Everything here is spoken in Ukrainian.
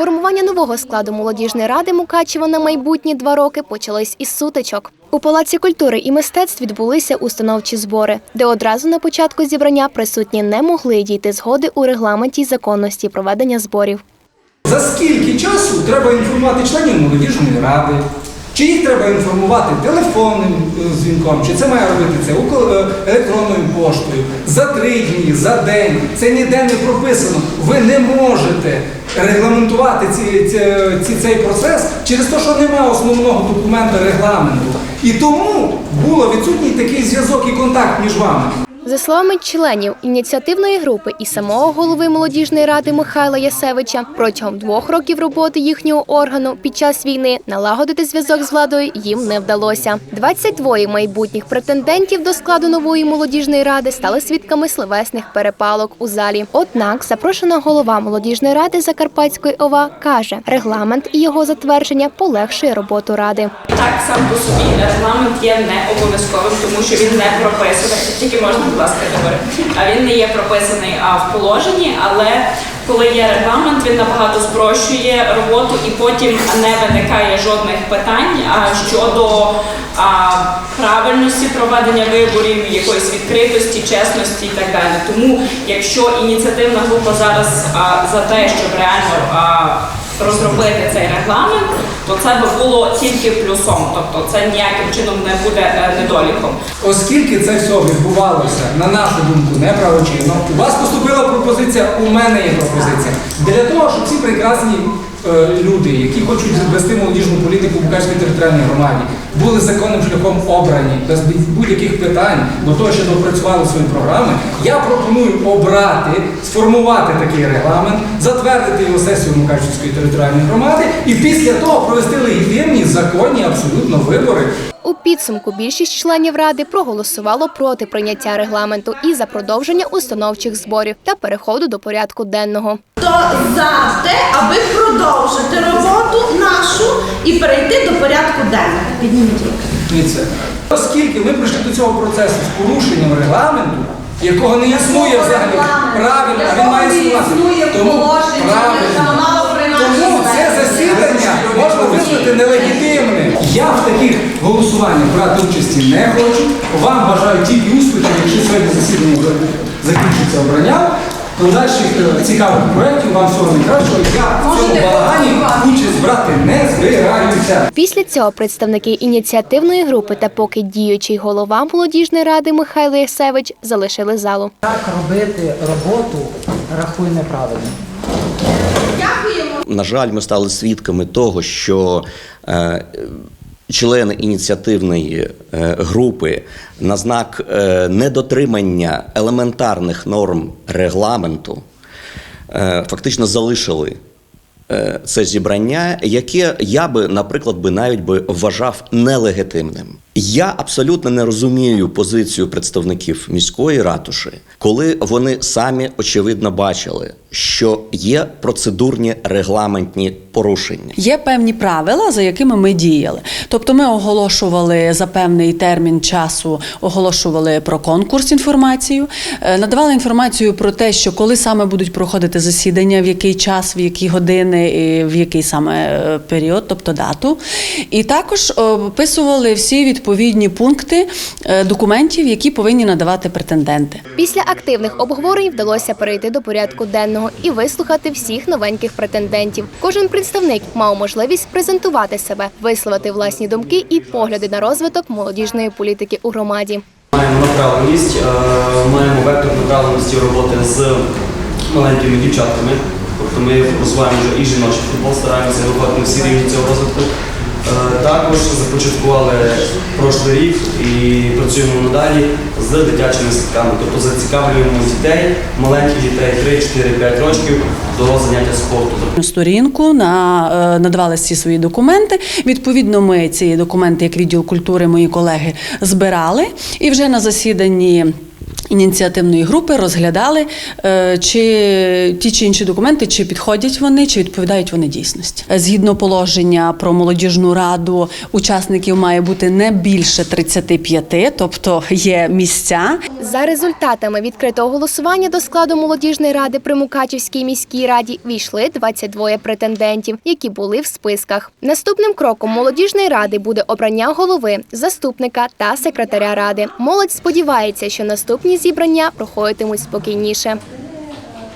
Формування нового складу молодіжної ради Мукачева на майбутні два роки почалось із сутичок. У Палаці культури і мистецтв відбулися установчі збори, де одразу на початку зібрання присутні не могли дійти згоди у регламенті законності проведення зборів. За скільки часу треба інформувати членів молодіжної ради? Чи їх треба інформувати телефонним е, дзвінком, чи це має робити це е, електронною поштою? За три дні, за день. Це ніде не прописано. Ви не можете регламентувати ці, ці, цей процес через те, що немає основного документа регламенту. І тому було відсутній такий зв'язок і контакт між вами. За словами членів ініціативної групи і самого голови молодіжної ради Михайла Ясевича, протягом двох років роботи їхнього органу під час війни налагодити зв'язок з владою їм не вдалося. 22 майбутніх претендентів до складу нової молодіжної ради стали свідками словесних перепалок у залі. Однак запрошена голова молодіжної ради Закарпатської ОВА каже, регламент і його затвердження полегшує роботу ради. Так сам по собі регламент є не обов'язковим, тому що він не прописаний. Тільки можна, ласка, говорити. А він не є прописаний а, в положенні, але коли є регламент, він набагато спрощує роботу і потім не виникає жодних питань а, щодо а, правильності проведення виборів, якоїсь відкритості, чесності і так далі. Тому, якщо ініціативна група зараз а, за те, щоб реально а, розробити цей регламент, то це би було тільки плюсом, тобто це ніяким чином не буде е, недоліком. Оскільки це все відбувалося, на нашу думку, неправочинно, у вас поступила пропозиція, у мене є пропозиція. Для того, щоб ці прекрасні е, люди, які хочуть вести молодіжну політику в Букарській територіальній громаді, були законним шляхом обрані без будь-яких питань до того, що допрацювали свої програми, я пропоную обрати, сформувати такий регламент, затвердити його сесію Мукачівської територіальної громади і після того провести легітимні, законні абсолютно вибори. У підсумку більшість членів ради проголосувало проти прийняття регламенту і за продовження установчих зборів та переходу до порядку денного. то за те, аби продовжити роботу денного. Підніміть руки. Дивіться, оскільки ми прийшли до цього процесу з порушенням регламенту, якого не існує взагалі, правильно, а він має існувати. Тому правильно. Тому це засідання можна визнати нелегітимним. Я в таких голосуваннях брати участі не хочу. Вам бажаю тільки успіхів, якщо сьогодні засідання закінчиться обрання. Подальших е, цікавих проєктів, вам всього найкращого. Я в цьому балагані участь брати не збираюся. Після цього представники ініціативної групи та поки діючий голова молодіжної ради Михайло Ясевич залишили залу. Так робити роботу рахуй неправильно. Дякуємо. На жаль, ми стали свідками того, що е, члени ініціативної е, групи на знак е, недотримання елементарних норм регламенту е, фактично залишили. Це зібрання, яке я би, наприклад, би навіть би вважав нелегітимним. Я абсолютно не розумію позицію представників міської ратуші, коли вони самі очевидно бачили, що є процедурні регламентні порушення. Є певні правила, за якими ми діяли. Тобто ми оголошували за певний термін часу, оголошували про конкурс інформацію, е, надавали інформацію про те, що коли саме будуть проходити засідання, в який час, в які години, і в який саме е, період, тобто дату. І також описували всі відповідні пункти е, документів, які повинні надавати претенденти. Після активних обговорень вдалося перейти до порядку денного і вислухати всіх новеньких претендентів. Кожен представник мав можливість презентувати себе, висловити власні думки і погляди на розвиток молодіжної політики у громаді. Маємо направленість, е, маємо вектор направленості роботи з маленькими дівчатками. Тобто ми розвиваємо вже і жіночий футбол, стараємося виходити всі рівні цього розвитку. Е, Також започаткували прошлий рік і працюємо надалі з дитячими садками. Тобто зацікавлюємо дітей, маленьких дітей 3, 4, 5 років до заняття спорту. сторінку на е, надавали всі свої документи. Відповідно, ми ці документи, як відділ культури, мої колеги збирали і вже на засіданні. Ініціативної групи розглядали, е, чи ті чи інші документи, чи підходять вони, чи відповідають вони дійсності. Згідно положення про молодіжну раду, учасників має бути не більше 35, тобто є місця. За результатами відкритого голосування до складу молодіжної ради при Мукачівській міській раді війшли 22 претендентів, які були в списках. Наступним кроком молодіжної ради буде обрання голови, заступника та секретаря ради. Молодь сподівається, що наступні зібрання проходитимуть спокійніше.